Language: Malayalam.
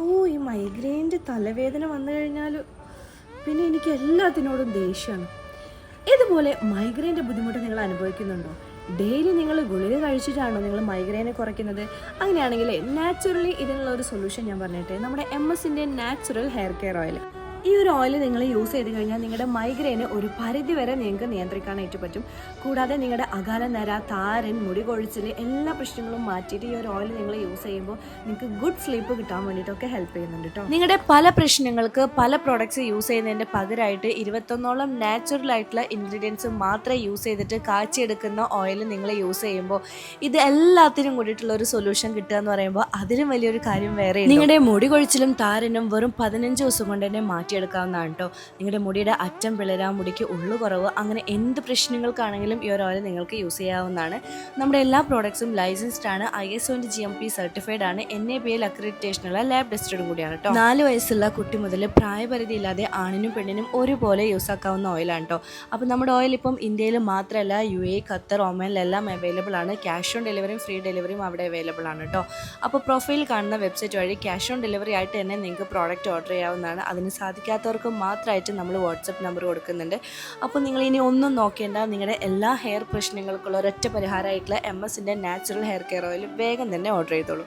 ഓ ഈ മൈഗ്രെയിന്റെ തലവേദന വന്നു കഴിഞ്ഞാൽ പിന്നെ എനിക്ക് എല്ലാത്തിനോടും ദേഷ്യമാണ് ഇതുപോലെ മൈഗ്രെയിന്റെ ബുദ്ധിമുട്ട് നിങ്ങൾ അനുഭവിക്കുന്നുണ്ടോ? ഡെയിലി നിങ്ങൾ ഗുളിക കഴിച്ചിട്ടാണോ നിങ്ങൾ മൈഗ്രെയിനെ കുറയ്ക്കുന്നത്? അങ്ങനെയാണെങ്കിൽ നാച്ചുറലി ഇതിനുള്ള ഒരു സൊല്യൂഷൻ ഞാൻ പറഞ്ഞിട്ട്. നമ്മുടെ എം എസിന്റെ നാച്ചുറൽ ഹെയർ കെയർ ഓയിൽ ഈ ഒരു ഓയിൽ നിങ്ങൾ യൂസ് ചെയ്ത് കഴിഞ്ഞാൽ നിങ്ങളുടെ മൈഗ്രെയിന് ഒരു പരിധി വരെ നിങ്ങൾക്ക് നിയന്ത്രിക്കാനായിട്ട് പറ്റും. കൂടാതെ നിങ്ങളുടെ അകാല നര താരൻ മുടി കൊഴിച്ചിൽ എല്ലാ പ്രശ്നങ്ങളും മാറ്റിയിട്ട് ഈ ഒരു ഓയിൽ നിങ്ങൾ യൂസ് ചെയ്യുമ്പോൾ നിങ്ങൾക്ക് ഗുഡ് സ്ലീപ്പ് കിട്ടാൻ വേണ്ടിയിട്ടൊക്കെ ഹെൽപ്പ് ചെയ്യുന്നുണ്ട് കേട്ടോ നിങ്ങളുടെ പല പ്രശ്നങ്ങൾക്ക് പല പ്രോഡക്ട്സ് യൂസ് ചെയ്യുന്നതിന്റെ പകരമായിട്ട് ഇരുപത്തൊന്നോളം നാച്ചുറൽ ആയിട്ടുള്ള ഇൻഗ്രീഡിയൻസ് മാത്രമേ യൂസ് ചെയ്തിട്ട് കാച്ചിയെടുക്കുന്ന ഓയിൽ നിങ്ങൾ യൂസ് ചെയ്യുമ്പോൾ ഇത് എല്ലാത്തിനും കൂടിയിട്ടുള്ള ഒരു സൊല്യൂഷൻ കിട്ടുക എന്ന് പറയുമ്പോൾ അതിലും വലിയൊരു കാര്യം വേറെ നിങ്ങളുടെ മുടി കൊഴിച്ചിലും താരനും വെറും പതിനഞ്ച് ദിവസം കൊണ്ട് തന്നെ മാറ്റിയെടുക്കാവുന്നതാണ് കേട്ടോ നിങ്ങളുടെ മുടിയുടെ അറ്റം പിളരാ മുടിക്ക് ഉള്ളു കുറവ് അങ്ങനെ എന്ത് പ്രശ്നങ്ങൾക്കാണെങ്കിലും ഈ ഒരു ഓയിൽ നിങ്ങൾക്ക് യൂസ് ചെയ്യാവുന്നതാണ്. നമ്മുടെ എല്ലാ പ്രോഡക്ട്സും ലൈസൻസ്ഡ് ആണ്. ഐ എസ് ഒന്റെ ജി എം പി സർട്ടിഫൈഡ് ആണ്. എൻ എ ബി എൽ അക്രഡിറ്റേഷനുള്ള ലാബ് ടെസ്റ്റഡും കൂടിയാണ് കേട്ടോ നാല് വയസ്സുള്ള കുട്ടി മുതൽ പ്രായപരിധി ഇല്ലാതെ ആണിനും പെണ്ണിനും ഒരുപോലെ യൂസ് ആക്കാവുന്ന ഓയിലാണ് കേട്ടോ അപ്പോൾ നമ്മുടെ ഓയിൽ ഇപ്പം ഇന്ത്യയിൽ മാത്രമല്ല യു എ ഖത്തർ ഒമാനിലെല്ലാം അവൈലബിൾ ആണ്. ക്യാഷ് ഓൺ ഡെലിവറിയും ഫ്രീ ഡെലിവറിയും അവിടെ അവൈലബിൾ ആണ് കേട്ടോ അപ്പോൾ പ്രൊഫൈൽ കാണുന്ന വെബ്സൈറ്റ് വഴി ക്യാഷ് ഓൺ ഡെലിവറി ആയിട്ട് തന്നെ നിങ്ങൾക്ക് പ്രോഡക്റ്റ് ഓർഡർ ചെയ്യാവുന്നതാണ്. അതിന് സാധിക്കാത്തവർക്ക് മാത്രമായിട്ട് നമ്മൾ വാട്സപ്പ് നമ്പർ കൊടുക്കുന്നുണ്ട്. അപ്പോൾ നിങ്ങൾ ഇനി ഒന്നും നോക്കേണ്ട നിങ്ങളുടെ എല്ലാ ഹെയർ പ്രശ്നങ്ങൾക്കുള്ള ഒരൊറ്റ പരിഹാരമായിട്ടുള്ള എം എസിന്റെ നാച്ചുറൽ ഹെയർ കെയർ ഓയിൽ വേഗം തന്നെ ഓർഡർ ചെയ്തോളൂ.